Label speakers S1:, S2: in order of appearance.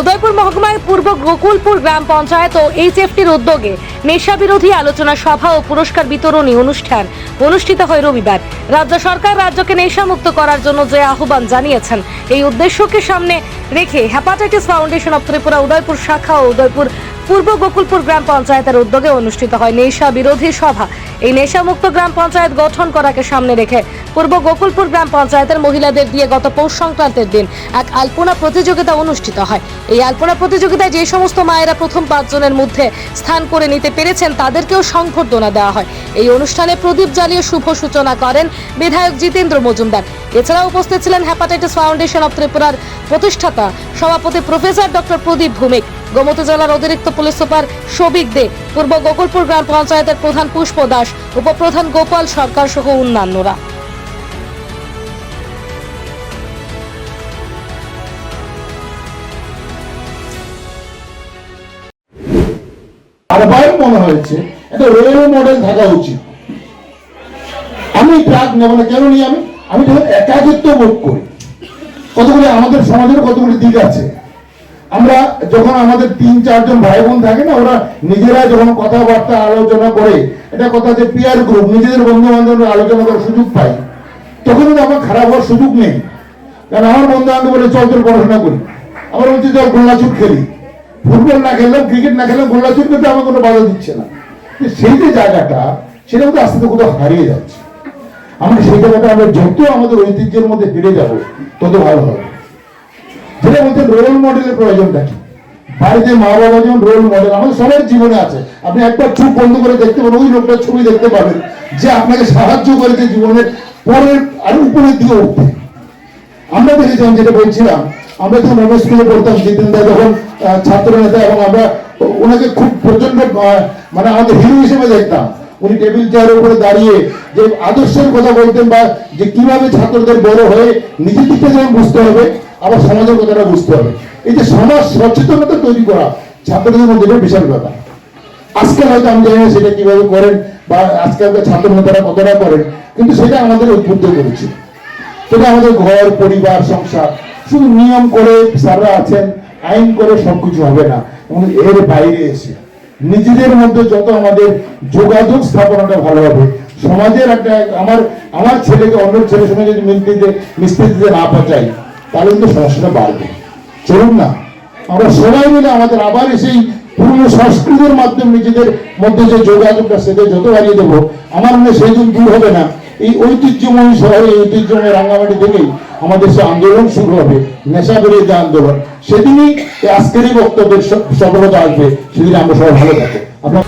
S1: উদয়পুর মহকুমার পূর্ব গোকুলপুর গ্রাম পঞ্চায়েত ও এইচএফটির উদ্যোগে নেশা বিরোধী আলোচনা সভা ও পুরস্কার বিতরণী অনুষ্ঠান অনুষ্ঠিত হয় রবিবার। রাজ্য সরকার রাজ্যকে নেশামুক্ত করার জন্য যে আহ্বান জানিয়েছেন, এই উদ্দেশ্যকে সামনে রেখে hepatitis foundation of Tripura Udaipur শাখা ও উদয়পুর পূর্ব গোকুলপুর গ্রাম পঞ্চায়েতের উদ্যোগে অনুষ্ঠিত হয় নেশা বিরোধী সভা। এই নেশামুক্ত গ্রাম পঞ্চায়েত গঠন করাকে সামনে রেখে পূর্ব গোকুলপুর গ্রাম পঞ্চায়েতের মহিলাদের দিয়ে গত পৌষ সংক্রান্তের দিন এক আলপনা প্রতিযোগিতা অনুষ্ঠিত হয়। এই আলপনা প্রতিযোগিতায় যে সমস্ত মায়েরা প্রথম পাঁচজনের মধ্যে স্থান করে নিতে পেরেছেন, তাদেরকেও সংবর্ধনা দেওয়া হয়। এই অনুষ্ঠানে প্রদীপ জ্বালিয়ে শুভ সূচনা করেন বিধায়ক জিতেন্দ্র মজুমদার। এছাড়া উপস্থিত ছিলেন হ্যাপাটাইটিস ফাউন্ডেশন অব ত্রিপুরার প্রতিষ্ঠাতা, সভাপতি প্রফেসর ডক্টর প্রদীপ ভৌমিক, গোমতী জেলার অতিরিক্ত পুলিশ সুপার সবিক দে, পূর্ব গোকুলপুর গ্রাম পঞ্চায়েতের প্রধান পুষ্প দাস, উপপ্রধান গোপাল সরকার সহ অন্যান্যরা।
S2: বারবার মনে হয়েছে, একটা রোল মডেল থাকা উচিত। আমি ট্রাক নেব না, কেন নিই আমি? আমি যখন একাকিত্ব বোধ করি। কতগুলি আমাদের সমাজের কতগুলি দিক আছে। আমরা যখন আমাদের তিন, চারজন ভাই বোন থাকে না, ওরা নিজেরা যখন কথাবার্তা আলোচনা করে, এটা কথা যে পিয়ার গ্রুপ নিজেদের বন্ধু বান্ধব আলোচনা করার সুযোগ পাই তখন আমার খারাপ হওয়ার সুযোগ নেই। কারণ আমার বন্ধু বান্ধব বলে, চল তোর পড়াশোনা করি। আমার বলছি, চল গোল্লাচুট খেলি। ফুটবল না খেললাম ক্রিকেট না খেললাম গোল্লাচুট করতে আমার কোনো বাধা দিচ্ছে না। সেই যে জায়গাটা, সেটা কিন্তু আস্তে আস্তে কোথাও হারিয়ে যাচ্ছে। আমরা সেই জায়গাটা আমরা যত আমাদের ঐতিহ্যের মধ্যে ফিরে যাব, তত ভালো হবে। যেটা বলছেন রোল মডেলের প্রয়োজনটা কি? বাড়িতে মা বাবা যেমন রোল মডেল আমাদের সবার জীবনে আছে। আপনি একবার চুপ বন্ধ করে দেখতে পাবেন, ওই লোকটার ছবি দেখতে পাবেন, যে আপনাকে সাহায্য করেছে জীবনের পরের আর উপরের দিকে উঠতে। আমরা দেখেছিলাম যেটা বলছিলাম আমরা যখন এমএস স্কুলে পড়তাম জিতেন দা যখন ছাত্র নেতা এবং আমরা ওনাকে খুব প্রচণ্ড মানে আমাদের হিরো হিসেবে দেখতাম। উনি টেবিল চেয়ারের উপরে দাঁড়িয়ে যে আদর্শের কথা বলতেন বা যে কীভাবে ছাত্রদের বড় হয়ে নিজের দিকটা যেমন বুঝতে হবে, আবার সমাজের কথাটা বুঝতে হবে। এই যে সমাজ সচেতনতা তৈরি করা, ছাত্রদের মধ্যে বিশাল ব্যাপার। আজকে হয়তো আমি জানি সেটা কীভাবে করেন বা আজকে আজকালকার ছাত্র নেতারা কতটা করেন, কিন্তু সেটা আমাদের উদ্বুদ্ধ করেছে। সেটা আমাদের ঘর, পরিবার, সংসার শুধু নিয়ম করে স্যাররা আছেন, আইন করে সবকিছু হবে না। এর বাইরে এসে নিজেদের মধ্যে যত আমাদের যোগাযোগ স্থাপনাটা ভালো হবে, সমাজের একটা আমার আমার ছেলেকে অন্য ছেলের সঙ্গে যদি মিলতে দিতে মিশতে দিতে না পাঠাই, তাহলে কিন্তু সমস্যাটা বাড়বে। চলুন না, আমরা সবাই মিলে আমাদের আবার সেই পুরনো সংস্কৃতির মাধ্যমে নিজেদের মধ্যে যে যোগাযোগটা সেটা যত বাড়িয়ে দেবো, আমার মনে সেই দিন দূর হবে না। এই ঐতিহ্যময় শহরে ঐতিহ্যময় রাঙ্গামাটি থেকেই আমাদের সে আন্দোলন শুরু হবে নেশা বিরোধী আন্দোলন। সেদিনই আজকেরই বক্তব্যের সফলতা আসবে। সেদিন আমরা সবাই ভালো থাকব। আপনার